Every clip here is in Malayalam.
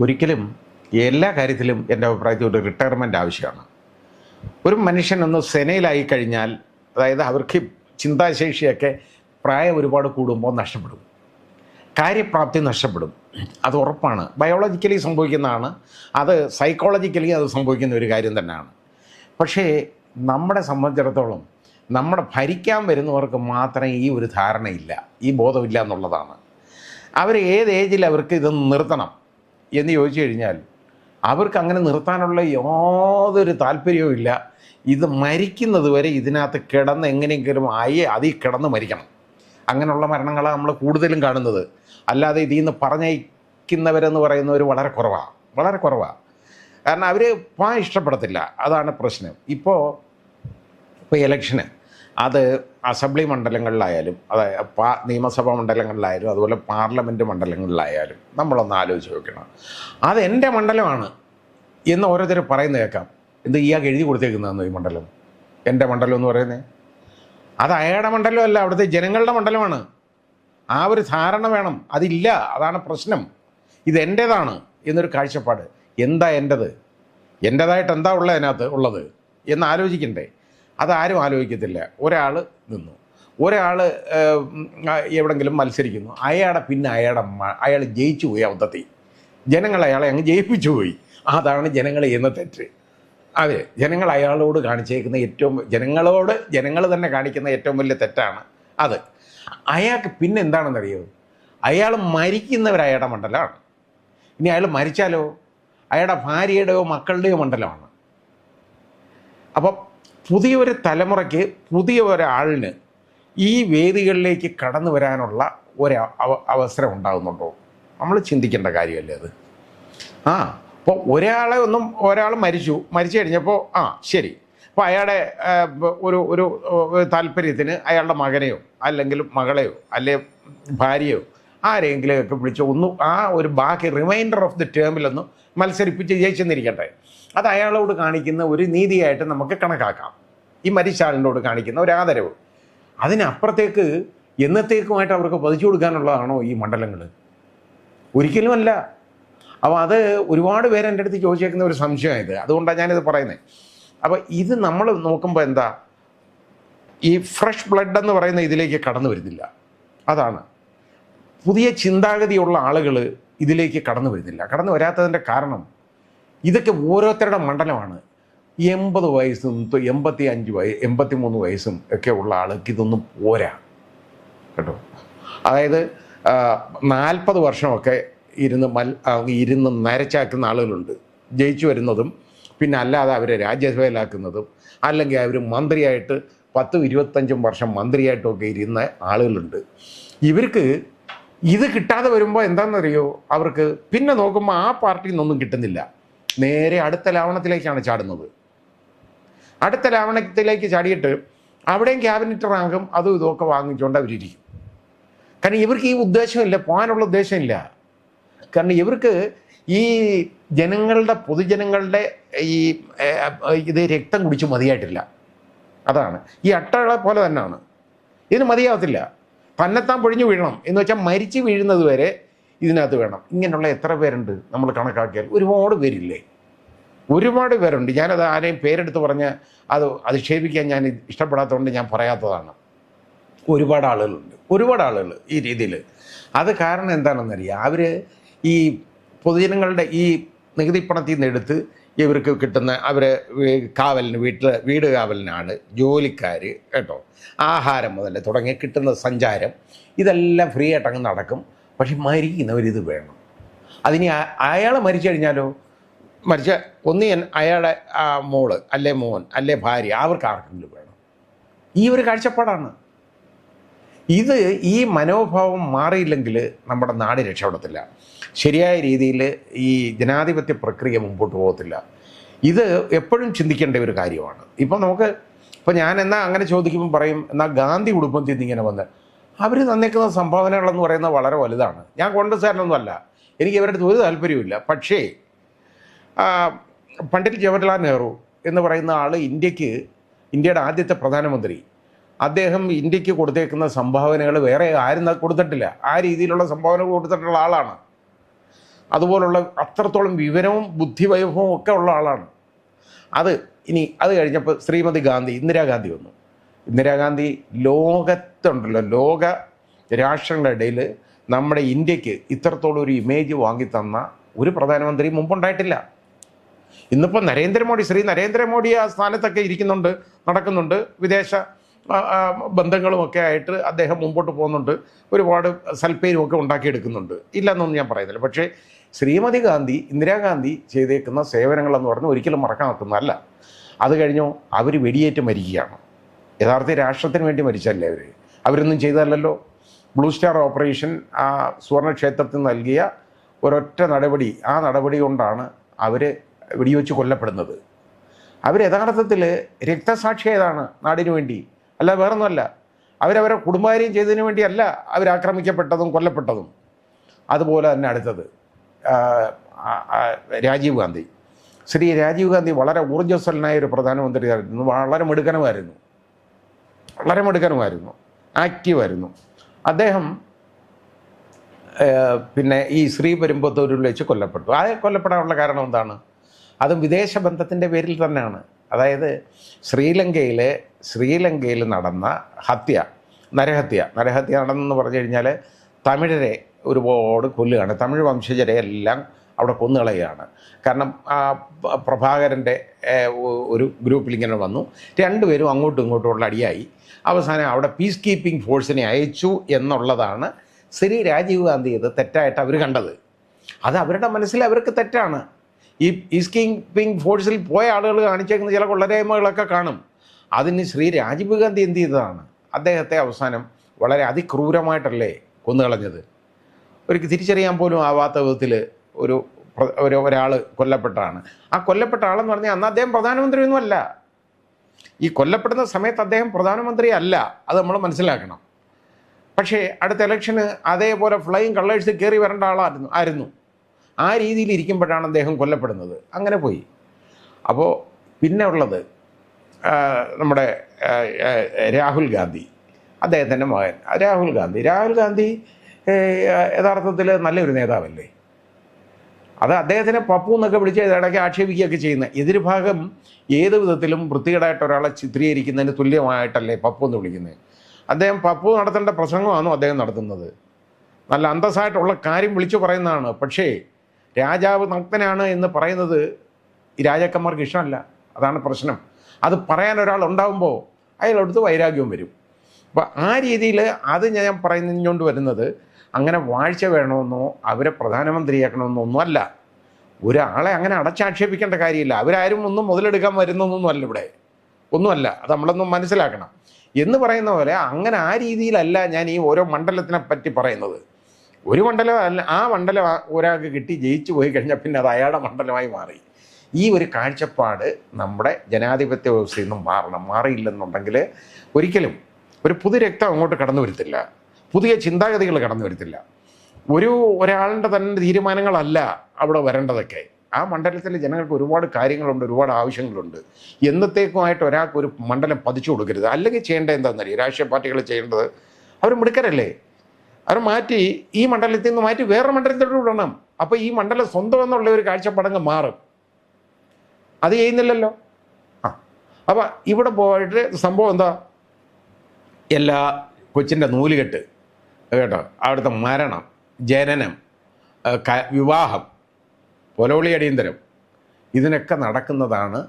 ഒരിക്കലും എല്ലാ കാര്യത്തിലും എന്റെ അഭിപ്രായത്തിൽ ഒരു റിട്ടയർമെന്റ് ആവശ്യമാണ്. ഒരു മനുഷ്യനൊന്ന് സെനയിലായി കഴിഞ്ഞാൽ അതായത് അവർക്ക് ചിന്താശേഷിയൊക്കെ പ്രായം ഒരുപാട് കൂടുമ്പോൾ നഷ്ടപ്പെടും. കാര്യപ്രാപ്തി നഷ്ടപ്പെടും. അത് ഉറപ്പാണ്. ബയോളജിക്കലി സംഭവിക്കുന്നതാണ്. അത് സൈക്കോളജിക്കലി അത് സംഭവിക്കുന്ന ഒരു കാര്യം തന്നെയാണ്. പക്ഷേ നമ്മളെ സംബന്ധിച്ചിടത്തോളം നമ്മുടെ ഭരിക്കാൻ വരുന്നവർക്ക് മാത്രമേ ഈ ഒരു ധാരണയില്ല. ഈ ബോധമില്ല എന്നുള്ളതാണ്. അവർ ഏത് ഏജിൽ അവർക്ക് ഇത് നിർത്തണം? എന്ന് ചോദിച്ചു കഴിഞ്ഞാൽ അവർക്ക് അങ്ങനെ നിർത്താനുള്ള യാതൊരു താല്പര്യവും ഇല്ല. ഇത് മരിക്കുന്നത് വരെ ഇതിനകത്ത് കിടന്ന് എങ്ങനെയെങ്കിലും ആയി അതിൽ കിടന്ന് മരിക്കണം. അങ്ങനെയുള്ള മരണങ്ങളാണ് നമ്മൾ കൂടുതലും കാണുന്നത്. അല്ലാതെ ഇതിൽ നിന്ന് പറഞ്ഞയക്കുന്നവരെന്ന് പറയുന്നവർ വളരെ കുറവാണ് വളരെ കുറവാണ് കാരണം അവർ പാ ഇഷ്ടപ്പെടത്തില്ല. അതാണ് പ്രശ്നം. ഇപ്പോൾ ഇപ്പോൾ ഇലക്ഷന് അത് അസംബ്ലി മണ്ഡലങ്ങളിലായാലും അതായത് പാ നിയമസഭാ മണ്ഡലങ്ങളിലായാലും അതുപോലെ പാർലമെന്റ് മണ്ഡലങ്ങളിലായാലും നമ്മളൊന്ന് ആലോചിച്ച് നോക്കണം. അത് എന്റെ മണ്ഡലമാണ് എന്ന് ഓരോരുത്തർ പറയുന്നത് കേൾക്കാം. എന്ത് ഇയാൾക്ക് എഴുതി കൊടുത്തേക്കുന്നതെന്ന് ഈ മണ്ഡലം? എന്റെ മണ്ഡലം എന്ന് പറയുന്നത് അത് അയാളുടെ മണ്ഡലമല്ല അവിടുത്തെ ജനങ്ങളുടെ മണ്ഡലമാണ്. ആ ഒരു ധാരണ വേണം. അതില്ല. അതാണ് പ്രശ്നം. ഇത് എന്റേതാണ് എന്നൊരു കാഴ്ചപ്പാട്. എന്താ എന്റെത് എന്റേതായിട്ട് എന്താ ഉള്ളത് അതിനകത്ത്? ഉള്ളത്. എന്ന് ആലോചിക്കണ്ടേ. അതാരും ആലോചിക്കത്തില്ല. ഒരാൾ നിന്നു. ഒരാൾ എവിടെങ്കിലും മത്സരിക്കുന്നു. അയാളുടെ പിന്നെ അയാളുടെ അയാൾ ജയിച്ചു പോയി അബദ്ധത്തിൽ ജനങ്ങൾ അയാളെ അങ്ങ് ജയിപ്പിച്ചു പോയി. അതാണ് ജനങ്ങൾ ചെയ്യുന്ന തെറ്റ്. അതെ ജനങ്ങൾ അയാളോട് കാണിച്ചേക്കുന്ന ഏറ്റവും ജനങ്ങളോട് ജനങ്ങൾ തന്നെ കാണിക്കുന്ന ഏറ്റവും വലിയ തെറ്റാണ് അത്. അയാൾക്ക് പിന്നെ എന്താണെന്നറിയോ? അയാൾ മരിക്കുന്നവർ അയാളുടെ മണ്ഡലമാണ്. ഇനി അയാൾ മരിച്ചാലോ? അയാളുടെ ഭാര്യയുടെയോ മക്കളുടെയോ മണ്ഡലമാണ്. അപ്പം പുതിയൊരു തലമുറയ്ക്ക് പുതിയ ഒരാളിന് ഈ വേദികളിലേക്ക് കടന്നു വരാനുള്ള ഒരു അവ- അവസരം ഉണ്ടാകുന്നുണ്ടോ? നമ്മൾ ചിന്തിക്കേണ്ട കാര്യമല്ലേ അത്? ആ അപ്പോൾ ഒരാളെ ഒന്നും ഒരാൾ മരിച്ചു മരിച്ചു കഴിഞ്ഞപ്പോൾ ആ ശരി. അപ്പോൾ അയാളുടെ ഒരു ഒരു താല്പര്യത്തിന് അയാളുടെ മകനെയോ അല്ലെങ്കിൽ മകളെയോ അല്ലെ ഭാര്യയോ ആരെങ്കിലും ഒക്കെ വിളിച്ച് ഒന്ന് ആ ഒരു ബാക്കി റിമൈൻഡർ ഓഫ് ദി ടേമിലൊന്ന് മത്സരിപ്പിച്ച് ജയിച്ചെന്നിരിക്കട്ടെ. അത് അയാളോട് കാണിക്കുന്ന ഒരു നീതിയായിട്ട് നമുക്ക് കണക്കാക്കാം. ഈ മരിച്ച ആളിനോട് കാണിക്കുന്ന ഒരു ആദരവ്. അതിനപ്പുറത്തേക്ക് എന്നത്തേക്കുമായിട്ട് അവർക്ക് പതിച്ചു കൊടുക്കാനുള്ളതാണോ ഈ മണ്ഡലങ്ങൾ ഒരിക്കലുമല്ല. അപ്പോൾ അത് ഒരുപാട് പേര് എന്റെ അടുത്ത് ചോദിച്ചേക്കുന്ന ഒരു സംശയമായത്. അതുകൊണ്ടാണ് ഞാനിത് പറയുന്നത് അപ്പോൾ ഇത് നമ്മൾ നോക്കുമ്പോൾ എന്താ? ഈ ഫ്രഷ് ബ്ലഡ് എന്ന് പറയുന്ന ഇതിലേക്ക് കടന്നു വരുന്നില്ല. അതാണ്. പുതിയ ചിന്താഗതിയുള്ള ആളുകൾ ഇതിലേക്ക് കടന്നു വരുന്നില്ല. കടന്നു വരാത്തതിന്റെ കാരണം ഇതൊക്കെ ഓരോരുത്തരുടെ മണ്ഡലമാണ്. എൺപത് വയസ്സും എൺപത്തി അഞ്ച് വയ എൺപത്തി മൂന്ന് വയസ്സും ഒക്കെ ഉള്ള ആൾക്ക് ഇതൊന്നും പോരാ. കേട്ടോ? അതായത് നാൽപ്പത് വർഷമൊക്കെ ഇരുന്ന് മൽ ഇരുന്ന് നരച്ചാക്കുന്ന ആളുകളുണ്ട്. ജയിച്ചു വരുന്നതും പിന്നെ അല്ലാതെ അവരെ രാജ്യസഭയിലാക്കുന്നതും അല്ലെങ്കിൽ അവർ മന്ത്രിയായിട്ട് പത്തും ഇരുപത്തഞ്ചും വർഷം മന്ത്രിയായിട്ടൊക്കെ ഇരുന്ന ആളുകളുണ്ട്. ഇവർക്ക് ഇത് കിട്ടാതെ വരുമ്പോൾ എന്താണെന്നറിയോ? അവർക്ക് പിന്നെ നോക്കുമ്പോൾ ആ പാർട്ടിയിൽ നിന്നൊന്നും കിട്ടുന്നില്ല. നേരെ അടുത്ത ലാവണത്തിലേക്കാണ് ചാടുന്നത്. അടുത്ത ലാവണത്തിലേക്ക് ചാടിയിട്ട് അവിടെയും ക്യാബിനറ്റ് റാങ്കും അതും ഇതുമൊക്കെ വാങ്ങിച്ചുകൊണ്ട് അവരിരിക്കും. കാരണം ഇവർക്ക് ഈ ഉദ്ദേശമില്ല പോകാനുള്ള ഉദ്ദേശമില്ല. കാരണം ഇവർക്ക് ഈ ജനങ്ങളുടെ പൊതുജനങ്ങളുടെ ഈ ഇത് രക്തം കുടിച്ച് മതിയായിട്ടില്ല. അതാണ്. ഈ അട്ടകളെ പോലെ തന്നെയാണ്. ഇതിന് മതിയാവത്തില്ല. തന്നെത്താൻ പൊഴിഞ്ഞു വീഴണം എന്ന് വെച്ചാൽ മരിച്ചു വീഴുന്നത് വരെ ഇതിനകത്ത് വേണം. ഇങ്ങനെയുള്ള എത്ര പേരുണ്ട് നമ്മൾ കണക്കാക്കിയാൽ? ഒരുപാട് പേരില്ലേ? ഒരുപാട് പേരുണ്ട്. ഞാനത് ആരെയും പേരെടുത്ത് പറഞ്ഞ് അത് അധിക്ഷേപിക്കാൻ ഞാൻ ഇഷ്ടപ്പെടാത്തതുകൊണ്ട് ഞാൻ പറയാത്തതാണ്. ഒരുപാട് ആളുകളുണ്ട്. ഒരുപാട് ആളുകൾ ഈ രീതിയിൽ. അത് കാരണം എന്താണെന്നറിയാം? അവർ ഈ പൊതുജനങ്ങളുടെ ഈ നികുതി പണത്തിൽ നിന്ന് എടുത്ത് ഇവർക്ക് കിട്ടുന്ന അവർ കാവലിന് വീട്ടിൽ വീട് കാവലിനാണ് ജോലിക്കാർ കേട്ടോ. ആഹാരം മുതൽ തുടങ്ങി കിട്ടുന്ന സഞ്ചാരം ഇതെല്ലാം ഫ്രീ ആയിട്ട് അങ്ങ് നടക്കും. പക്ഷെ മരിക്കുന്നവരിത് വേണം. അതിന് അയാൾ മരിച്ചു കഴിഞ്ഞാലോ? മരിച്ച ഒന്നി അയാളെ മോൾ അല്ലേ മോൻ അല്ലേ ഭാര്യ അവർക്ക് ആർക്കെങ്കിലും വേണം. ഈ ഒരു കാഴ്ചപ്പാടാണ്. ഇത് ഈ മനോഭാവം മാറിയില്ലെങ്കിൽ നമ്മുടെ നാട് രക്ഷപ്പെടത്തില്ല. ശരിയായ രീതിയിൽ ഈ ജനാധിപത്യ പ്രക്രിയ മുമ്പോട്ട് പോകത്തില്ല. ഇത് എപ്പോഴും ചിന്തിക്കേണ്ട ഒരു കാര്യമാണ്. ഇപ്പം നമുക്ക് ഇപ്പം ഞാൻ എന്നാൽ അങ്ങനെ ചോദിക്കുമ്പോൾ പറയും എന്നാൽ ഗാന്ധി കുടുംബത്തിൽ നിന്ന് ഇങ്ങനെ വന്ന്. അവർ തന്നേക്കുന്ന സംഭാവനകളെന്ന് പറയുന്നത് വളരെ വലുതാണ്. ഞാൻ കോൺഗ്രസ്സുകാരനൊന്നുമല്ല. എനിക്ക് ഇവരുടെ ഒരു താല്പര്യമില്ല പക്ഷേ പണ്ഡിറ്റ് ജവഹർലാൽ നെഹ്റു എന്ന് പറയുന്ന ആൾ ഇന്ത്യയ്ക്ക് ഇന്ത്യയുടെ ആദ്യത്തെ പ്രധാനമന്ത്രി. അദ്ദേഹം ഇന്ത്യയ്ക്ക് കൊടുത്തേക്കുന്ന സംഭാവനകൾ വേറെ ആരും കൊടുത്തിട്ടില്ല. ആ രീതിയിലുള്ള സംഭാവനകൾ കൊടുത്തിട്ടുള്ള ആളാണ്. അതുപോലുള്ള അത്രത്തോളം വിവരവും ബുദ്ധിവൈഭവവും ഒക്കെ ഉള്ള ആളാണ്. അത് ഇനി അത് കഴിഞ്ഞപ്പോൾ ശ്രീമതി ഗാന്ധി ഇന്ദിരാഗാന്ധി വന്നു. ഇന്ദിരാഗാന്ധി ലോകത്തുണ്ടല്ലോ. ലോക രാഷ്ട്രങ്ങളുടെ ഇടയിൽ നമ്മുടെ ഇന്ത്യയ്ക്ക് ഇത്രത്തോളം ഒരു ഇമേജ് വാങ്ങി തന്ന ഒരു പ്രധാനമന്ത്രി മുമ്പുണ്ടായിട്ടില്ല. ഇന്നിപ്പോൾ നരേന്ദ്രമോദി ശ്രീ നരേന്ദ്രമോദി ആ സ്ഥാനത്തൊക്കെ ഇരിക്കുന്നുണ്ട് നടക്കുന്നുണ്ട്. വിദേശ ബന്ധങ്ങളുമൊക്കെ ആയിട്ട് അദ്ദേഹം മുമ്പോട്ട് പോകുന്നുണ്ട്. ഒരുപാട് സൽപ്പേരുമൊക്കെ ഉണ്ടാക്കിയെടുക്കുന്നുണ്ട്. ഇല്ലെന്നൊന്നും ഞാൻ പറയുന്നില്ല. പക്ഷേ ശ്രീമതി ഗാന്ധി ഇന്ദിരാഗാന്ധി ചെയ്തേക്കുന്ന സേവനങ്ങളെന്ന് പറഞ്ഞാൽ ഒരിക്കലും മറക്കാൻ നിൽക്കുന്നതല്ല അത് കഴിഞ്ഞോ അവർ വെടിയേറ്റ് മരിക്കുകയാണ്. യഥാർത്ഥ രാഷ്ട്രത്തിന് വേണ്ടി മരിച്ചല്ലേ അവർ അവരൊന്നും ചെയ്തതല്ലല്ലോ. ബ്ലൂ സ്റ്റാർ ഓപ്പറേഷൻ ആ സുവർണക്ഷേത്രത്തിൽ നൽകിയ ഒരൊറ്റ നടപടി ആ നടപടി കൊണ്ടാണ് അവർ വെടിവെച്ച് കൊല്ലപ്പെടുന്നത്. അവർ യഥാർത്ഥത്തിൽ രക്തസാക്ഷിയായതാണ് നാടിനു വേണ്ടി? അല്ല വേറൊന്നുമല്ല. അവരവരെ കുടുംബകാര്യം ചെയ്തതിനു വേണ്ടിയല്ല അവരാക്രമിക്കപ്പെട്ടതും കൊല്ലപ്പെട്ടതും. അതുപോലെ തന്നെ അടുത്തത് രാജീവ് ഗാന്ധി. ശ്രീ രാജീവ് ഗാന്ധി വളരെ ഊർജസ്വലനായ ഒരു പ്രധാനമന്ത്രിയായിരുന്നു. വളരെ മിടുക്കനുമായിരുന്നു. വളരെ മിടുക്കനുമായിരുന്നു. ആക്റ്റീവായിരുന്നു. അദ്ദേഹം പിന്നെ ഈ ശ്രീ പെരുമ്പത്തൂരിൽ വെച്ച് കൊല്ലപ്പെട്ടു. ആ കൊല്ലപ്പെടാനുള്ള കാരണം എന്താണ്? അതും വിദേശ ബന്ധത്തിന്റെ പേരിൽ തന്നെയാണ്. അതായത് ശ്രീലങ്കയിൽ ശ്രീലങ്കയിൽ നടന്ന ഹത്യ നരഹത്യ നരഹത്യ നടന്നെന്ന് പറഞ്ഞു കഴിഞ്ഞാൽ തമിഴരെ ഒരുപാട് കൊല്ലുകയാണ്. തമിഴ് വംശജരെ എല്ലാം അവിടെ കൊന്നുകളയുകയാണ്. കാരണം ആ പ്രഭാകരന്റെ ഒരു ഗ്രൂപ്പിൽ ഇങ്ങനെ വന്നു. രണ്ടുപേരും അങ്ങോട്ടും ഇങ്ങോട്ടും ഉള്ള അടിയായി. അവസാനം അവിടെ പീസ് കീപ്പിംഗ് ഫോഴ്സിനെ അയച്ചു എന്നുള്ളതാണ് ശ്രീ രാജീവ് ഗാന്ധി ഇത് തെറ്റായിട്ട് അവർ കണ്ടത്. അത് അവരുടെ മനസ്സിൽ അവർക്ക് തെറ്റാണ്. ഈ പീസ് കീപ്പിംഗ് ഫോഴ്സിൽ പോയ ആളുകൾ കാണിച്ചേക്കുന്ന ചില കൊള്ളരേമകളൊക്കെ കാണും. അതിന് ശ്രീ രാജീവ് ഗാന്ധി എന്ത് ചെയ്തതാണ്? അദ്ദേഹത്തെ അവസാനം വളരെ അതിക്രൂരമായിട്ടല്ലേ കൊന്നുകളഞ്ഞത്. ഒരിക്കൽ തിരിച്ചറിയാൻ പോലും ആവാത്ത വിധത്തിൽ ഒരു ഒരു ഒരാൾ കൊല്ലപ്പെട്ടാണ്. ആ കൊല്ലപ്പെട്ട ആളെന്ന് പറഞ്ഞാൽ അന്ന് അദ്ദേഹം പ്രധാനമന്ത്രിയൊന്നുമല്ല ഈ കൊല്ലപ്പെടുന്ന സമയത്ത് അദ്ദേഹം പ്രധാനമന്ത്രി അല്ല. അത് നമ്മൾ മനസ്സിലാക്കണം. പക്ഷേ അടുത്ത ഇലക്ഷന് അതേപോലെ ഫ്ലൈയിങ് കളേഴ്സ് കയറി വരേണ്ട ആളായിരുന്നു ആയിരുന്നു. ആ രീതിയിൽ ഇരിക്കുമ്പോഴാണ് അദ്ദേഹം കൊല്ലപ്പെടുന്നത്. അങ്ങനെ പോയി. അപ്പോൾ പിന്നെ ഉള്ളത് നമ്മുടെ രാഹുൽ ഗാന്ധി. അദ്ദേഹത്തിന്റെ മകൻ. രാഹുൽ ഗാന്ധി. രാഹുൽ ഗാന്ധി യഥാർത്ഥത്തിൽ നല്ലൊരു നേതാവല്ലേ? അത് അദ്ദേഹത്തിനെ പപ്പു എന്നൊക്കെ വിളിച്ച് ഇടയ്ക്ക് ആക്ഷേപിക്കുകയൊക്കെ ചെയ്യുന്ന എതിർഭാഗം ഏത് വിധത്തിലും വൃത്തികേടായിട്ട് ഒരാളെ ചിത്രീകരിക്കുന്നതിന് തുല്യമായിട്ടല്ലേ പപ്പു എന്ന് വിളിക്കുന്നത്. അദ്ദേഹം പപ്പു നടത്തേണ്ട പ്രസംഗമാണോ അദ്ദേഹം നടത്തുന്നത്. നല്ല അന്തസ്സായിട്ടുള്ള കാര്യം വിളിച്ചു പറയുന്നതാണ്. പക്ഷേ രാജാവ് നഗ്നനാണ് എന്ന് പറയുന്നത് ഈ രാജാക്കന്മാർക്ക് ഇഷ്ടമല്ല. അതാണ് പ്രശ്നം. അത് പറയാൻ ഒരാൾ ഉണ്ടാകുമ്പോൾ അയാളടുത്ത് വൈരാഗ്യവും വരും. അപ്പോൾ ആ രീതിയിൽ അത് ഞാൻ പറയുന്നതുകൊണ്ട് വരുന്നത് അങ്ങനെ വാഴ്ച വേണമെന്നോ അവരെ പ്രധാനമന്ത്രിയാക്കണമെന്നോ ഒന്നുമല്ല ഒരാളെ അങ്ങനെ അടച്ചാക്ഷേപിക്കേണ്ട കാര്യമില്ല. അവരാരും ഒന്നും മുതലെടുക്കാൻ വരുന്നൊന്നുമല്ല ഇവിടെ. ഒന്നുമല്ല. അത് നമ്മളൊന്നും മനസ്സിലാക്കണം. എന്ന് പറയുന്ന പോലെ അങ്ങനെ ആ രീതിയിലല്ല ഞാൻ ഈ ഓരോ മണ്ഡലത്തിനെ പറ്റി പറയുന്നത്. ഒരു മണ്ഡലം അല്ല ആ മണ്ഡലം ഒരാൾക്ക് കിട്ടി ജയിച്ചു പോയി കഴിഞ്ഞാൽ പിന്നെ അത് അയാളുടെ മണ്ഡലമായി മാറി. ഈ ഒരു കാഴ്ചപ്പാട് നമ്മുടെ ജനാധിപത്യ വ്യവസ്ഥയിൽ നിന്നും മാറണം. മാറിയില്ലെന്നുണ്ടെങ്കിൽ ഒരിക്കലും ഒരു പുതിയ രക്തം അങ്ങോട്ട് കടന്നു വരത്തില്ല. പുതിയ ചിന്താഗതികൾ കടന്നു വരത്തില്ല. ഒരു ഒരാളുടെ തന്നെ തീരുമാനങ്ങളല്ല അവിടെ വരേണ്ടതൊക്കെ. ആ മണ്ഡലത്തിലെ ജനങ്ങൾക്ക് ഒരുപാട് കാര്യങ്ങളുണ്ട് ഒരുപാട് ആവശ്യങ്ങളുണ്ട്. എന്നത്തേക്കുമായിട്ട് ഒരാൾക്ക് ഒരു മണ്ഡലം പതിച്ചു കൊടുക്കരുത്. അല്ലെങ്കിൽ ചെയ്യേണ്ടത് എന്താണെന്നറിയാം? രാഷ്ട്രീയ പാർട്ടികൾ ചെയ്യേണ്ടത് അവർ മിടുക്കരല്ലേ? അവർ മാറ്റി ഈ മണ്ഡലത്തിൽ നിന്ന് മാറ്റി വേറെ മണ്ഡലത്തിലോട്ട് വിടണം. അപ്പോൾ ഈ മണ്ഡലം സ്വന്തം എന്നുള്ള ഒരു കാഴ്ചപ്പാടങ്ങ് മാറും. അത് ചെയ്യുന്നില്ലല്ലോ. ആ. അപ്പം ഇവിടെ പോയിട്ട് സംഭവം എന്താ? എല്ലാ കൊച്ചിന്റെ നൂലുകെട്ട് കേട്ടോ? അവിടുത്തെ മരണം ജനനം വിവാഹം പൊലവിളി അടിയന്തരം ഇതിനൊക്കെ നടക്കുന്നതാണ്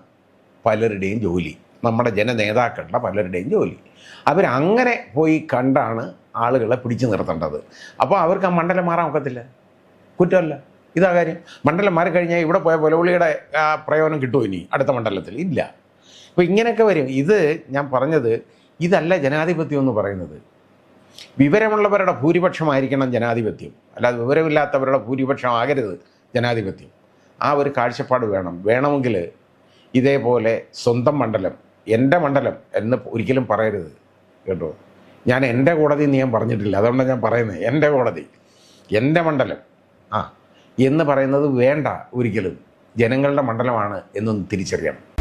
പലരുടെയും ജോലി. നമ്മുടെ ജനനേതാക്കളുടെ പലരുടെയും ജോലി. അവരങ്ങനെ പോയി കണ്ടാണ് ആളുകളെ പിടിച്ചു നിർത്തേണ്ടത്. അപ്പോൾ അവർക്ക് ആ മണ്ഡലം മാറാൻ ഒക്കത്തില്ല. കുറ്റമല്ല. ഇതാ കാര്യം. മണ്ഡലം മാറിക്കഴിഞ്ഞാൽ ഇവിടെ പോയ പുലവിളിയുടെ പ്രയോജനം കിട്ടുമോ ഇനി? അടുത്ത മണ്ഡലത്തിൽ? ഇല്ല. അപ്പോൾ ഇങ്ങനെയൊക്കെ വരും. ഇത് ഞാൻ പറഞ്ഞത് ഇതല്ല ജനാധിപത്യം എന്ന് പറയുന്നത്. വിവരമുള്ളവരുടെ ഭൂരിപക്ഷമായിരിക്കണം ജനാധിപത്യം. അല്ലാതെ വിവരമില്ലാത്തവരുടെ ഭൂരിപക്ഷം ആകരുത് ജനാധിപത്യം. ആ ഒരു കാഴ്ചപ്പാട് വേണം. വേണമെങ്കിൽ ഇതേപോലെ സ്വന്തം മണ്ഡലം എന്റെ മണ്ഡലം എന്ന് ഒരിക്കലും പറയരുത്. കേട്ടോ? ഞാൻ എന്റെ കോടതി ഞാൻ പറഞ്ഞിട്ടില്ല. അതുകൊണ്ടാണ് ഞാൻ പറയുന്നത് എന്റെ കോടതി എന്റെ മണ്ഡലം. ആ എന്ന് പറയുന്നത് വേണ്ട ഒരിക്കലും. ജനങ്ങളുടെ മണ്ഡലമാണ് എന്നൊന്ന് തിരിച്ചറിയണം.